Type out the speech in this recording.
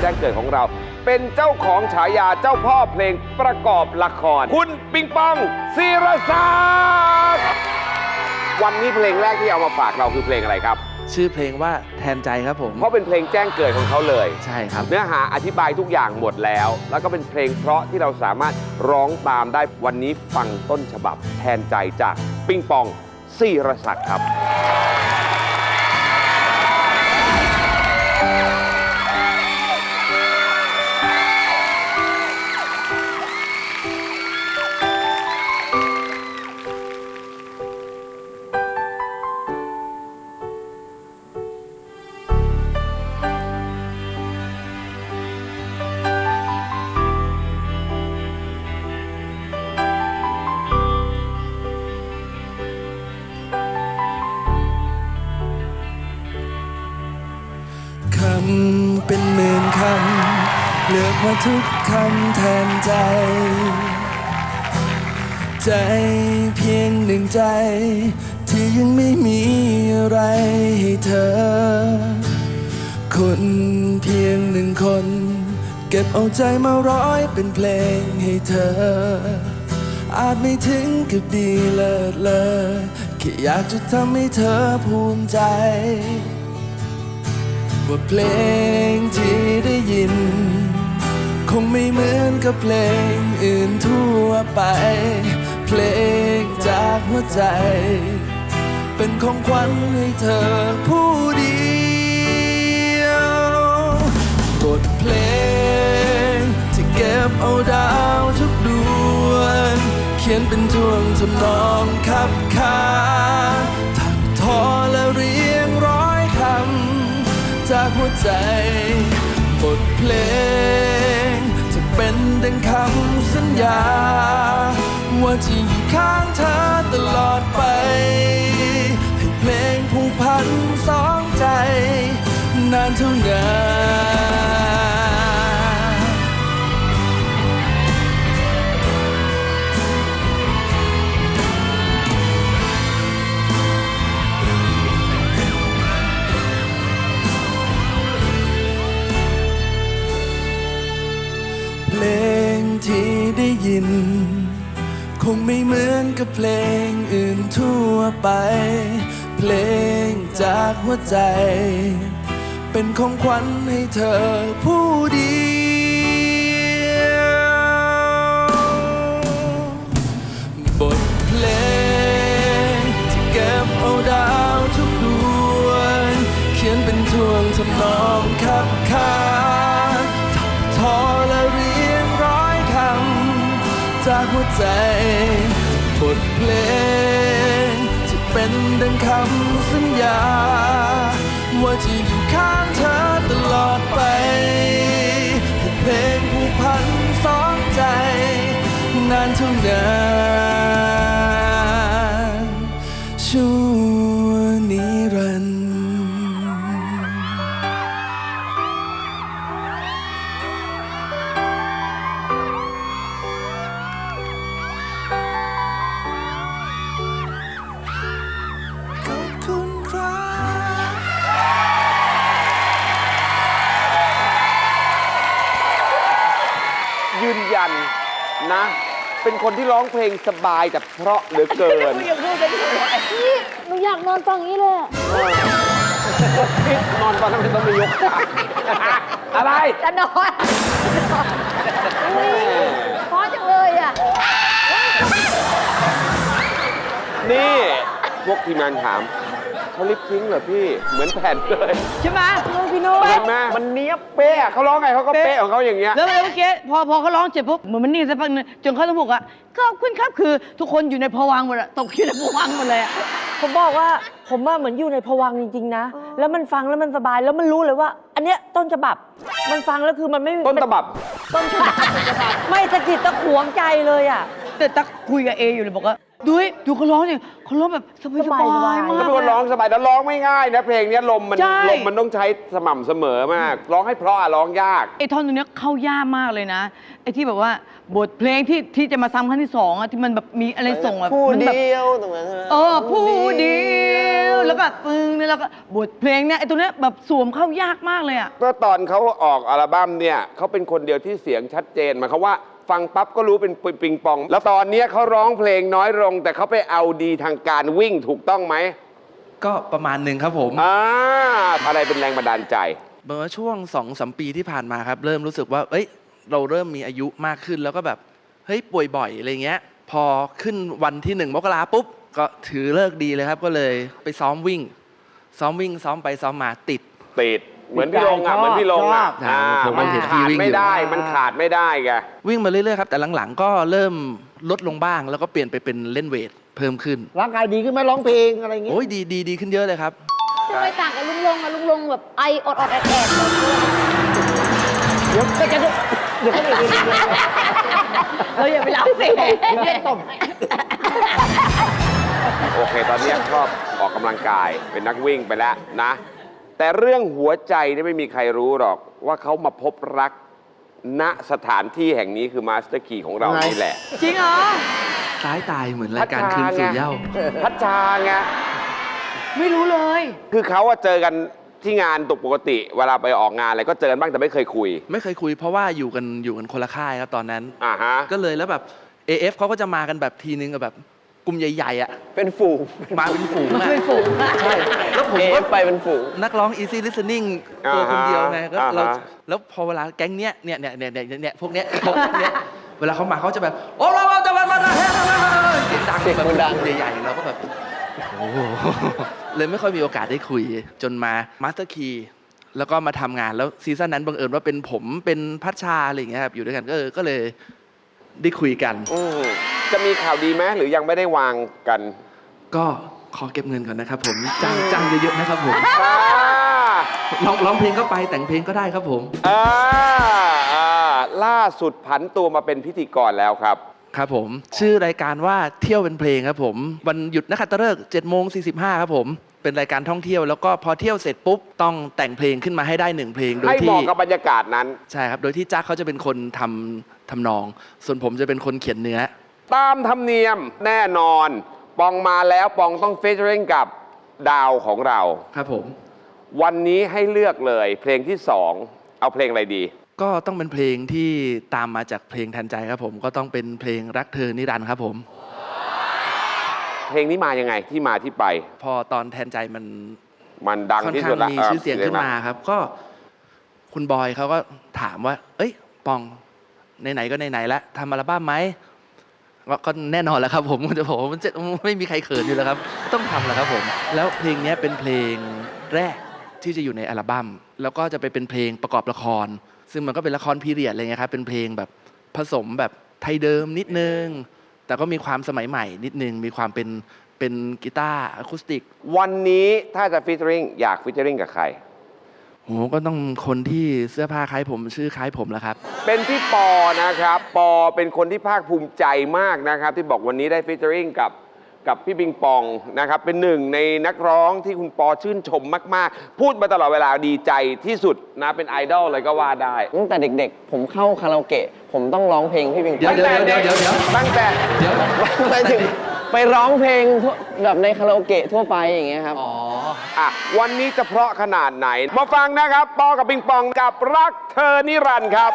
แจ้งเกิดของเรา เป็นเจ้าของฉายาเจ้าพ่อเพลงประกอบละคร คุณปิงปองศิรศักดิ์วันนี้เพลงแรกที่เอามาฝากเราคือเพลงอะไรครับ ชื่อเพลงว่าแทนใจครับผม เพราะเป็นเพลงแจ้งเกิดของเขาเลย ใช่ครับ เนื้อหาอธิบายทุกอย่างหมดแล้ว แล้วก็เป็นเพลงเพราะที่เราสามารถร้องตามได้วันนี้ฟังต้นฉบับ แทนใจจากปิงปองศิรศักดิ์ครับ ทุกคำแทนใจ ใจเพียงหนึ่งใจ ที่ยังไม่มีอะไรให้เธอ คนเพียงหนึ่งคน เก็บเอาใจมาร้อยเป็นเพลงให้เธอ อาจไม่ถึงกับดีเลิศเลยแค่อยากจะทำให้เธอภูมิใจว่าเพลงที่ได้ยิน คงไม่เหมือนกับเพลงอื่นทั่วไป เพลงจากหัวใจ เป็นของขวัญให้เธอผู้เดียวบทเพลง ที่เก็บเอาดาวทุกดวง เขียนเป็นท่วงทำนองขับขาถักทอและเรียงร้อยคำจากหัวใจบทเพลง เป็นดังคำสัญญา ว่าจะอยู่ข้างเธอตลอดไป ให้เพลงผูกพันสองใจ นานเท่านาน ยิน คงไม่เหมือนกับเพลงอื่นทั่วไป เพลงจากหัวใจ เป็นของขวัญให้เธอผู้เดียวบทเพลงที่เก็บเอาดาวทุกดวงเขียนเป็นท่วงทำนอง จากหัวใจบทเพลงที่เป็นดังคำสัญญา ว่าจะอยู่ข้างเธอตลอดไปเพลงผูกพันสองใจ นานเท่านาน ยืนยันนะ เป็นคนที่ร้องเพลงสบายแต่เพราะเหลือเกินพี่หนูอยากนอนฟังนี้เลยอะนอนตอนนั้นไม่ต้องไปยกขาอะไรจะนอนอุ๊ยเพราะจังเลยอะนี่พวกทีมงานถามเขาลิปซิงค์เหรอพี่เหมือนแผ่นเลย ใช่ไหมพี่โน้เห็นไห มมันเนี้ยบเป๊ะเขาร้องไงเขาก็เป๊ะของเขาอย่างเงี้ย แล้วแล้วเมื่อกี้พอพอเขาร้องเสร็จปุ๊บเหมือนมันนิ่งสักพักหนึงจนเขาต้องบอกว่าขอบคุณครับคือทุกคนอยู่ในภวังค์หมดอะตกอยู่ในภวังค์หมดเลยอะผมบอกว่าผมว่าเหมือนอยู่ในภวังค์จริงๆนะ แล้วมันฟังแล้วมันสบายแล้วมันรู้เลยว่า อันเนี้ยต้นฉบับ มันฟังแล้วคือมันไม่ต้นตำรับ ต้นฉบับ ไม่ตะกิดตะขวงใจเลยอะ แต่ตักคุยกับเออยู่เลยบอกว่า ดูดิดูเขาร้องเนี่ยเขาร้องแบบสบายสบายสบายๆมาก็กเป็นคนร้องสบายแล้วร้องไม่ง่ายนะเพลงเนี้ยลมมันใช่ ลมมันต้องใช้สม่ำเสมอมาก ร้องให้เพราะอะร้องยาก ไอ้ท่อนตรงเนี้ยเข้ายากมากเลยนะไอ้ที่แบบว่าบทเพลงที่ที่จะมาซ้ำครั้งที่สองอะที่มันแบบมีอะไรส่งอะผู้มันแบบ เดียวตรงนั้นใช่ไหมเออผู้เดียวแล้วก็ปึ้งเนี่ยเราก็บทเพลงเนี่ยไอ้ตัวเนี้ยแบบสวมเข้ายากมากเลยอะ ก็ตอนเขาออกอัลบั้มเนี่ยเขาเป็นคนเดียวที่เสียงชัดเจนหมายความว่า ฟังปั๊บก็รู้เป็นปิงปอง แล้วตอนเนี้ยเขาร้องเพลงน้อยลง แต่เขาไปเอาดีทางการวิ่งถูกต้องไหมก็ประมาณหนึ่งครับผมอ่าอะไรเป็นแรงบันดาลใจ เมื่อช่วง2อสมปีที่ผ่านมาครับ เริ่มรู้สึกว่า เอ้ย เราเริ่มมีอายุมากขึ้นแล้วก็แบบ เฮ้ย ป่วยบ่อยอะไรเงี้ย พอขึ้นวันที่หนึ่งมกราปุ๊บ ก็ถือเลิกดีเลยครับ ก็เลยไปซ้อมวิ่ง ซ้อมวิ่งซ้อมไปซ้อมมาติด ติด เหมือนพี่ลงอะชอบเหมือนพี่ลงอะชอบอ่าผมมันเห็นขาดพี่วิ่งไม่ได้อยู่มันขาดไม่ได้ไง วิ่งมาเรื่อยๆครับแต่หลังๆ ก็เริ่มลดลงบ้าง แล้วก็เปลี่ยนไปเป็นเล่นเวทเพิ่มขึ้นร่างกายดีขึ้นไหมร้องเพลงอะไรอย่างเงี้ย โอ้ยดีดีดีขึ้นเยอะเลยครับ ทำไมต่างกับลุงลงอะลุงลงแบบไออดอดๆแอดแอดเดี๋ยวจะจะเดี๋ยวเขาเดี๋ยวเดี๋ยวเดี๋ยวเราอย่าไปรับสิเดี๋ยวตบโอเค ตอนเนี้ยชอบออกกำลังกายเป็นนักวิ่งไปแล้วนะ แต่เรื่องหัวใจนี่ไม่มีใครรู้หรอก ว่าเขามาพบรักณสถานที่แห่งนี้คือมาสเตอร์คีของเรานี่แหละ จริงเหรอคล้ายตายเหมือนรายการคืนสู่เหย้าพัชชาไงไม่รู้เลย คือเขาอะเจอกันที่งานตกปกติ เวลาไปออกงานอะไรก็เจอกันบ้างแต่ไม่เคยคุย ไม่เคยคุย เพราะว่าอยู่กันอยู่กันคนละค่ายครับตอนนั้น อ่าฮะ ก็เลยแล้วแบบ AF เขาก็จะมากันแบบทีนึงกับแบบก ลุ่มใหญ่ๆอะเป็นฝูงมาเป็นฝูงมันอะเป็นฝูงอะใช่แล้วผมเอก็ ฟไปเป็นฝูง นักร้อง easy listening อ่าฮะตัวคนเดียวไงก็เราอ่าฮะแล้วพอเวลาแก๊งเนี้ยเนี่ยเนี่ยเนี่ยเนี่ยเนี่ยพวกเนี้ยพวกเนี้ยเวลาเขามาเขาจะแบบโอ้เราเราจะมามาเฮ้ยเสียงดังเสียงแบบมันดังใหญ่ๆเราก็แบบโอ้โหเลยไม่ค่อยมีโอกาสได้คุยจนมา Master Key แล้วก็มาทำงานแล้วซีซั่นนั้นบังเอิญว่าเป็นผมเป็นพัชชาอะไรอย่างเงี้ยครับอยู่ด้วยกันก็เออก็เลยได้คุยกัน อืม จะมีข่าวดีไหมหรือยังไม่ได้วางกันก็ขอเก็บเงินก่อนนะครับผมจ้างจ้างเยอะๆนะครับผมอ่าร้องร้องเพลงก็ไปแต่งเพลงก็ได้ครับผม อ่าอ่าล่าสุดผันตัวมาเป็นพิธีกรแล้วครับ ครับผม ชื่อรายการว่าเที่ยวเป็นเพลงครับผมวันหยุดนักขัตฤกษ์7โมง45ครับผมเป็นรายการท่องเที่ยวแล้วก็พอเที่ยวเสร็จปุ๊บต้องแต่งเพลงขึ้นมาให้ได้หนึ่งเพลงโดยให้เหที่มาะกับบรรยากาศนั้น ใช่ครับโดยที่จ้าเขาจะเป็นคนทำทำนอง ส่วนผมจะเป็นคนเขียนเนื้อ ตามธรรมเนียมแน่นอน ปองมาแล้วปองต้องเฟเจอริงกับดาวของเรา ครับผม วันนี้ให้เลือกเลย เพลงที่สองเอาเพลงอะไรดี ก็ต้องเป็นเพลงที่ตามมาจากเพลงแทนใจครับผม ก็ต้องเป็นเพลงรักเธอนิรันดร์ครับผม เพลงนี้มายังไงที่มาที่ไป พอตอนแทนใจมัน มันดังค่อนที่ข้าสุดงละมีชื่อเสียงขึ้นมาครับ ก็คุณบอยเขาก็ถามว่า เอ้ย ปองไหนๆก็ไหนๆแล้วทำอัลบั้มไหม ก็ก็แน่นอนแล้วครับ ผมจะบอกว่ามันจะไม่มีใครเขินอยู่แล้วครับ ต้องทำแหล้วครับผม แล้วเพลงนี้เป็นเพลงแรกที่จะอยู่ในอัลบั้มแล้วก็จะไปเป็นเพลงประกอบละคร ซึ่งมันก็เป็นละครพีเรียดอะไรเงี้ยครับเป็นเพลงแบบผสมแบบไทยเดิมนิดนึง แต่ก็มีความสมัยใหม่นิดนึง มีความเป็นเป็นกีตาร์อะคูสติก วันนี้ถ้าจะฟิชเจอริงอยากฟิชเจอริงกับใคร โหก็ต้องคนที่เสื้อผ้าคล้ายผมชื่อคล้ายผมแล้วครับ เป็นพี่ปอนะครับ ปอเป็นคนที่ภาคภูมิใจมากนะครับ ที่บอกวันนี้ได้ฟิชเจอริงกับกับพี่บิงปองนะครับ เป็นหนึ่งในนักร้องที่คุณปอชื่นชมมาก ๆ พูดมาตลอดเวลาดีใจที่สุดนะเป็นไอดอลเลยก็ว่าได้ ตั้งแต่เด็กๆ ผมเข้าคาราโอเกะ ผมต้องร้องเพลงพี่ปิงปเดี๋ยวองเดี๋ยวเดี๋ยวเดี๋ยวเดี๋ยว ตั้งแต่เดี๋ยว ไปถึงไปร้องเพลงทั่วแบบในคาราโอเกะทั่วไปอย่างเงี้ยครับ อ๋อ อะวันนี้จะเพราะขนาดไหน มาฟังนะครับ ปอกับปิงปองกับรักเธอนิรันดร์ครับ